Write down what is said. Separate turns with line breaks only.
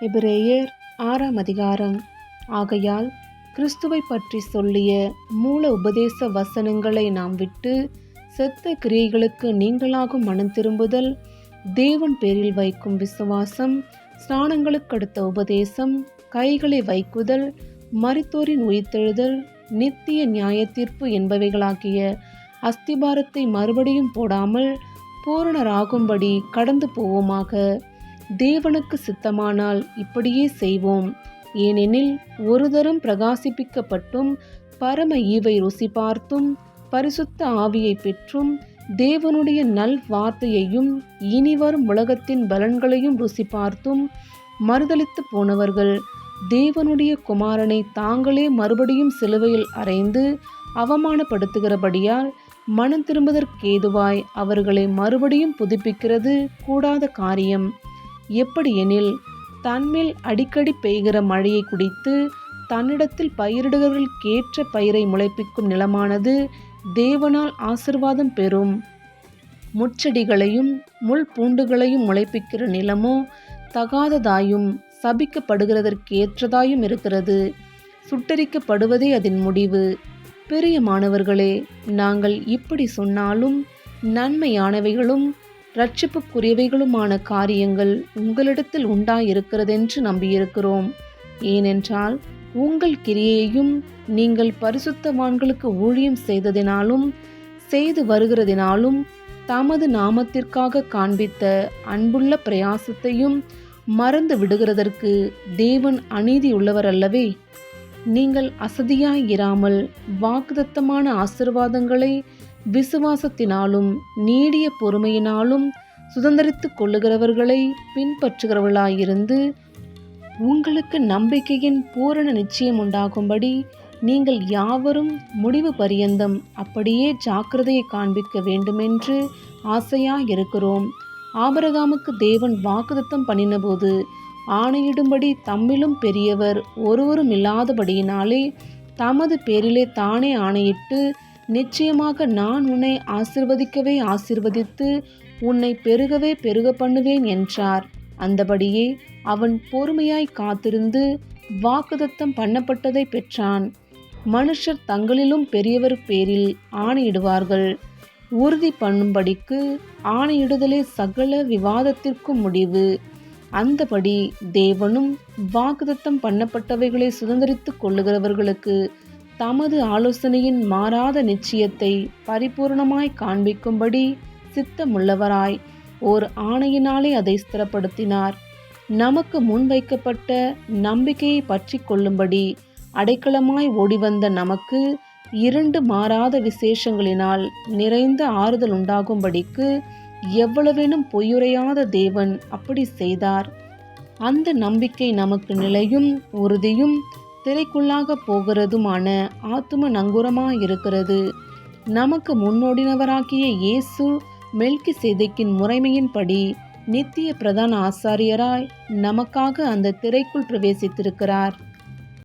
எபிரேயர் ஆறாம் அதிகாரம். ஆகையால் கிறிஸ்துவை பற்றி சொல்லிய மூல உபதேச வசனங்களை நாம் விட்டு செத்த கிரியைகளுக்கு நீங்களாகும் மனம் திரும்புதல் தேவன் பேரில் வைக்கும் விசுவாசம் ஸ்நானங்களுக்கு அடுத்த உபதேசம் கைகளை வைக்குதல் மருத்துவரின் உயிர்த்தெழுதல் நித்திய நியாயத்தீர்ப்பு என்பவைகளாகிய அஸ்திபாரத்தை மறுபடியும் போடாமல் பூரணராகும்படி கடந்து போவோமாக தேவனுக்கு சித்தமானால் இப்படியே செய்வோம். ஏனெனில் ஒரு தரம் பிரகாசிப்பிக்கப்பட்டும் பரம ஈவை ருசி பார்த்தும் பரிசுத்த ஆவியை பெற்றும் தேவனுடைய நல் வார்த்தையையும் இனிவரும் உலகத்தின் பலன்களையும் ருசி பார்த்தும் மறுதளித்து போனவர்கள் தேவனுடைய குமாரனை தாங்களே மறுபடியும் சிலுவையில் அறைந்து அவமானப்படுத்துகிறபடியால் மனம் திரும்புதற்கேதுவாய் அவர்களை மறுபடியும் புதுப்பிக்கிறது கூடாத காரியம். எப்படியெனில் தன்மேல் அடிக்கடி பெய்கிற மழையை குடித்து தன்னிடத்தில் பயிரிடுகிறவர்களுக்கேற்ற பயிரை முளைப்பிக்கும் நிலமானது தேவனால் ஆசிர்வாதம் பெறும். முச்செடிகளையும் முள் பூண்டுகளையும் முளைப்பிக்கிற நிலமோ தகாததாயும் சபிக்கப்படுகிறதற்கேற்றதாயும் இருக்கிறது. சுட்டரிக்கப்படுவதே அதன் முடிவு. பெரிய மாணவர்களே நாங்கள் இப்படி சொன்னாலும் நன்மையானவைகளும் இரட்சிப்புக்குரியவைகளுமான காரியங்கள் உங்களிடத்தில் உண்டாயிருக்கிறதென்று நம்பியிருக்கிறோம். ஏனென்றால் உங்கள் கிரியையையும் நீங்கள் பரிசுத்தவான்களுக்கு ஊழியம் செய்ததினாலும் செய்து வருகிறதினாலும் தமது நாமத்திற்காக காண்பித்த அன்புள்ள பிரயாசத்தையும் மறந்து விடுகிறதற்கு தேவன் அநீதியுள்ளவர் அல்லவே நீங்கள் அசதியாயிராமல் வாக்குதத்தமான ஆசிர்வாதங்களை விசுவாசத்தினாலும் நீடிய பொறுமையினாலும் சுதந்திரித்துக் கொள்ளுகிறவர்களை பின்பற்றுகிறவர்களாயிருந்து உங்களுக்கு நம்பிக்கையின் பூரண நிச்சயம் உண்டாகும்படி நீங்கள் யாவரும் முடிவு பரியந்தம் அப்படியே ஜாக்கிரதையை காண்பிக்க வேண்டுமென்று ஆசையாயிருக்கிறோம். ஆபரகாமுக்கு தேவன் வாக்குதத்தம் பண்ணினபோது ஆணையிடும்படி தம்மிலும் பெரியவர் ஒருவரும் இல்லாதபடியினாலே தமது பேரிலே தானே ஆணையிட்டு நிச்சயமாக நான் உன்னை ஆசிர்வதிக்கவே ஆசிர்வதித்து உன்னை பெருகவே பெருக பண்ணுவேன் என்றார். அந்தபடியே அவன் பொறுமையாய் காத்திருந்து வாக்குதத்தம் பண்ணப்பட்டதை பெற்றான். மனுஷர் தங்களிலும் பெரியவர் பேரில் ஆணையிடுவார்கள். உறுதி பண்ணும்படிக்கு ஆணையிடுதலே சகல விவாதத்திற்கும் முடிவு. அந்தபடி தேவனும் வாக்குதத்தம் பண்ணப்பட்டவைகளை சுதந்திரித்துக் கொள்ளுகிறவர்களுக்கு தமது ஆலோசனையின் மாறாத நிச்சயத்தை பரிபூர்ணமாய் காண்பிக்கும்படி சித்தமுள்ளவராய் ஓர் ஆணையினாலே அதை ஸ்திரப்படுத்தினார். நமக்கு முன்வைக்கப்பட்ட நம்பிக்கையை பற்றி கொள்ளும்படி அடைக்கலமாய் ஓடிவந்த நமக்கு இரண்டு மாறாத விசேஷங்களினால் நிறைந்த ஆறுதல் உண்டாகும்படிக்கு எவ்வளவேனும் பொய்யுரையாத தேவன் அப்படி செய்தார். அந்த நம்பிக்கை நமக்கு நிலையும் உறுதியும் திரைக்குள்ளாக போகிறதுமான ஆத்தும நங்குரமாயிருக்கிறது. நமக்கு முன்னோடினவராகிய இயேசு மெல்கி சேதைக்கின் முறைமையின்படி நித்திய பிரதான ஆசாரியராய் நமக்காக அந்த திரைக்குள் பிரவேசித்திருக்கிறார்.